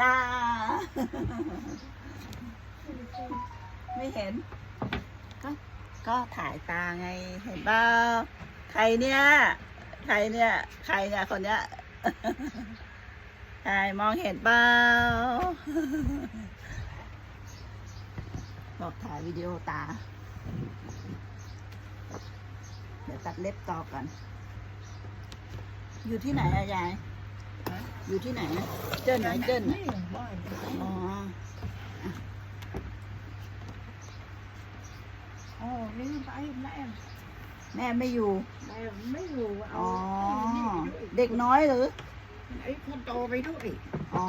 ตา ไม่เห็น ก็ก็ถ่ายตาไงเห็นเปล่าใครเนี่ย ใครเนี่ย ใครเนี่ยคนเนี้ยใครมองเห็นเปล่าบอกถ่ายวิดีโอตา เดี๋ยวตัดเล็บต่อก่อน อยู่ที่ไหนอะยาย อยู่ที่ไหนอะเจิ้นไหนเจิ้นอะนี่บ้านอ๋ออ๋อนี่ไปแม่แม่ไม่อยู่ แม่ไม่อยู่เอาอ๋อนี่ไปด้วยเด็กน้อยหรือไอ้คนโตไปด้วยอ๋อ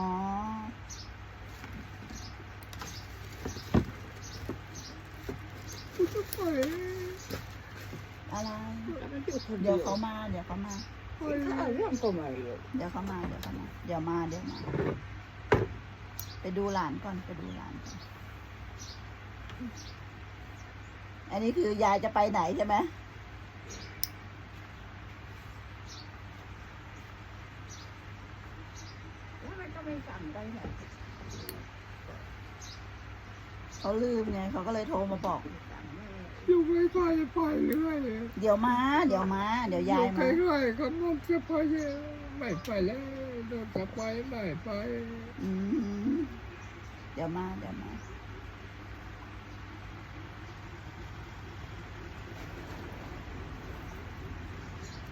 ทุกคนอะไรแล้วมันอยู่คนเดี๋เดียยววเขามา เดี๋ยวเขามา ข้าวเรื่องก็ไม่รู้เดี๋ยวเขามาเดี๋ยวเขามาเดี๋ยวมาเดี๋ยวมา ไปดูหลานก่อนไปดูหลานก่อนอันนี้คือยายจะไปไหนใช่ไหมแล้วมันก็ไม่สั่งไปไหนเขาลืมไงเขาก็เลยโทรมาบอก สั่งแม่อยู่ใกล้ๆไปเรื่อยเดี๋ยวมา เดี๋ยวมา เดี๋ยวอยายยู่ใกมาล้ๆก็มันจะไปไม่ไปแล้วโดนจะไปไม่ไปอืมเดี๋ยวมา เดี๋ยวมา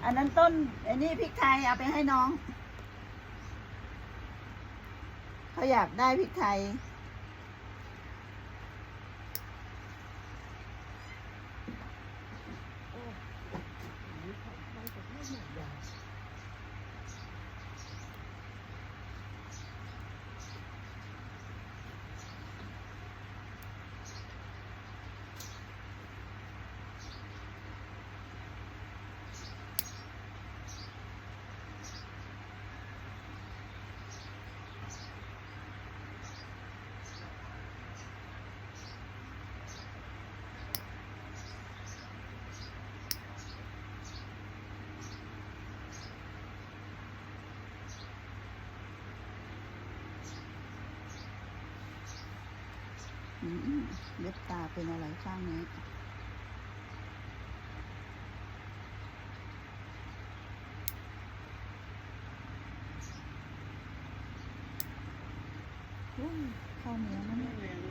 อันนั้นต้นไอ้นี่พริกไทยเอาไปให้น้อง เขาอยากได้พริกไทย อืม เล็บตาเป็นอะไรข้างนี้ข้าวเหนียวนะเนี่ย